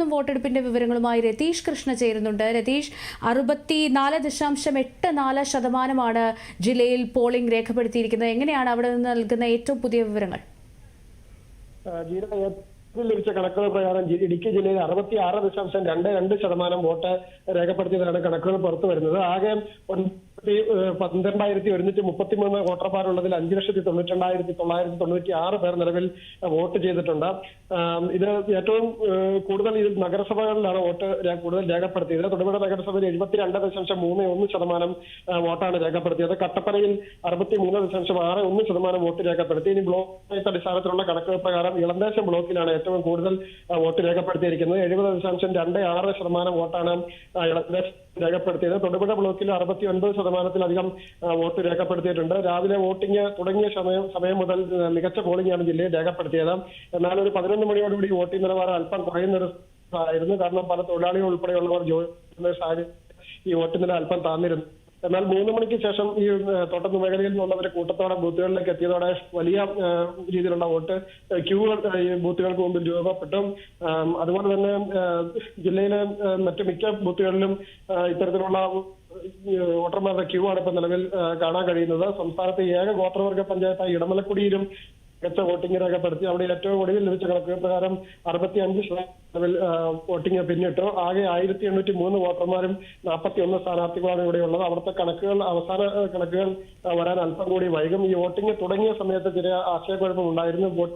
നിന്നും വോട്ടെടുപ്പിന്റെ വിവരങ്ങളുമായി രതീഷ് കൃഷ്ണ ചേരുന്നുണ്ട്. രതീഷ് അറുപത്തി നാല് ദശാംശം എട്ട് നാല് ശതമാനമാണ് ജില്ലയിൽ പോളിംഗ് രേഖപ്പെടുത്തിയിരിക്കുന്നത്. എങ്ങനെയാണ് അവിടെ നിന്ന് നൽകുന്ന ഏറ്റവും പുതിയ വിവരങ്ങൾ? ലഭിച്ച കണക്കുകൾ പ്രകാരം ഇടുക്കി ജില്ലയിൽ അറുപത്തി ആറ് ദശാംശം രണ്ട് രണ്ട് ശതമാനം വോട്ട് രേഖപ്പെടുത്തിയതാണ് കണക്കുകൾ പുറത്തു വരുന്നത്. ആകെ പന്ത്രണ്ടായിരത്തി ഒരുന്നൂറ്റി മുപ്പത്തി മൂന്ന് വോട്ടർമാരുള്ളതിൽ അഞ്ച് ലക്ഷത്തി തൊണ്ണൂറ്റി രണ്ടായിരത്തി തൊള്ളായിരത്തി തൊണ്ണൂറ്റി ആറ് പേർ നിലവിൽ വോട്ട് ചെയ്തിട്ടുണ്ട്. ഇത് ഏറ്റവും കൂടുതൽ ഇത് നഗരസഭകളിലാണ് വോട്ട് കൂടുതൽ രേഖപ്പെടുത്തിയത്. തൊടുപുഴ നഗരസഭയിൽ എഴുപത്തിരണ്ട് ദശാംശം മൂന്ന് ഒന്ന് ശതമാനം വോട്ടാണ് രേഖപ്പെടുത്തിയത്. കട്ടപ്പനയിൽ അറുപത്തി മൂന്ന് ദശാംശം ആറ് ഒന്ന് ശതമാനം വോട്ട് രേഖപ്പെടുത്തി. ഇനി ബ്ലോക്ക് അടിസ്ഥാനത്തിലുള്ള കണക്കുകൾ പ്രകാരം ഇളന്തേശം ബ്ലോക്കിലാണ് ഏറ്റവും കൂടുതൽ വോട്ട് രേഖപ്പെടുത്തിയിരിക്കുന്നത്. എഴുപത് ദശാംശം രണ്ട് ആറ് ശതമാനം വോട്ടാണ് ഇളന്തേശം രേഖപ്പെടുത്തിയത്. തൊടുപുഴ ബ്ലോക്കിൽ അറുപത്തി ഒൻപത് ശതമാനത്തിലധികം വോട്ട് രേഖപ്പെടുത്തിയിട്ടുണ്ട്. രാവിലെ വോട്ടിംഗ് തുടങ്ങിയ സമയം സമയം മുതൽ മികച്ച പോളിംഗാണ് ജില്ലയിൽ രേഖപ്പെടുത്തിയത്. എന്നാൽ ഒരു പതിനൊന്ന് മണിയോടുകൂടി വോട്ടിംഗ് നിലവാരം അല്പം കുറയുന്ന ഒരു ആയിരുന്നു കാരണം പല തൊഴിലാളികൾ ഉൾപ്പെടെയുള്ളവർ ജോലി ഈ വോട്ടിംഗ് നില അല്പം താന്നിരുന്നു. എന്നാൽ മൂന്ന് മണിക്ക് ശേഷം ഈ തോട്ടത്ത് തോട്ടം മേഖലയിൽ നിന്നുള്ളവർ കൂട്ടത്തോടെ ബൂത്തുകളിലേക്ക് എത്തിയതോടെ വലിയ രീതിയിലുള്ള വോട്ട് ക്യൂകൾ ഈ ബൂത്തുകൾക്ക് മുമ്പിൽ രൂപപ്പെട്ടു. അതുപോലെ തന്നെ ജില്ലയിലെ മറ്റു മിക്ക ബൂത്തുകളിലും ഇത്തരത്തിലുള്ള വോട്ടർമാരുടെ ക്യൂ ആണ് ഇപ്പൊ നിലവിൽ കാണാൻ കഴിയുന്നത്. സംസ്ഥാനത്തെ ഏക ഗോത്രവർഗ പഞ്ചായത്തായ ഇടമലക്കുടിയിലും മികച്ച വോട്ടിംഗ് രേഖപ്പെടുത്തി അവിടെ ഏറ്റവും ഒടുവിൽ ലഭിച്ച കണക്ക് പ്രകാരം അറുപത്തി അഞ്ച് ശതമാനം വോട്ടിംഗ് പിന്നിട്ടു. ആകെ ആയിരത്തി എണ്ണൂറ്റി മൂന്ന് വോട്ടർമാരും നാൽപ്പത്തി ഒന്ന് സ്ഥാനാർത്ഥികളാണ് ഇവിടെയുള്ളത്. അവിടുത്തെ കണക്കുകൾ അവസാന കണക്കുകൾ വരാൻ അല്പം കൂടി വൈകും. ഈ വോട്ടിംഗ് തുടങ്ങിയ സമയത്ത് ചില ആശയക്കുഴപ്പം ഉണ്ടായിരുന്നു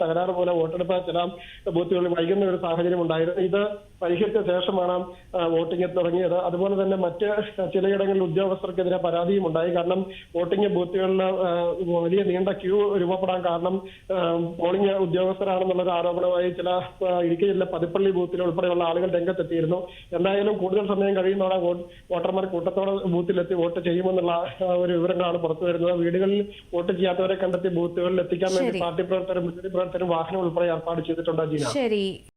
തകരാറ് പോലെ വോട്ടെടുപ്പ് ചില ബൂത്തുകളിൽ വൈകുന്ന ഒരു സാഹചര്യം ഉണ്ടായിരുന്നു. ഇത് പരിഹരിച്ച ശേഷമാണ് വോട്ടിംഗ് തുടങ്ങിയത്. അതുപോലെ തന്നെ മറ്റ് ചിലയിടങ്ങളിൽ ഉദ്യോഗസ്ഥർക്കെതിരെ പരാതിയും ഉണ്ടായി. കാരണം വോട്ടിംഗ് ബൂത്തുകളിൽ വലിയ നീണ്ട ക്യൂ രൂപപ്പെടാൻ കാരണം പോളിംഗ് ഉദ്യോഗസ്ഥരാണെന്നുള്ള ഒരു ആരോപണമായി ചില ഇടുക്കി ജില്ല പതിപ്പള്ളി ബൂത്തിൽ ഉൾപ്പെടെയുള്ള ആളുകൾ രംഗത്തെത്തിയിരുന്നു. എന്തായാലും കൂടുതൽ സമയം കഴിയുന്നതോടെ വോട്ട് വോട്ടർമാർ കൂട്ടത്തോടെ ബൂത്തിലെത്തി വോട്ട് ചെയ്യുമെന്നുള്ള ഒരു വിവരങ്ങളാണ് പുറത്തു വരുന്നത്. വീടുകളിൽ വോട്ട് ചെയ്യാത്തവരെ കണ്ടെത്തി ബൂത്തുകളിൽ എത്തിക്കാൻ വേണ്ടി പാർട്ടി പ്രവർത്തകരും മുന്നണി പ്രവർത്തകരും വാഹനം ഉൾപ്പെടെ ഏർപ്പാട് ചെയ്തിട്ടുണ്ട് ജീന. ശരി.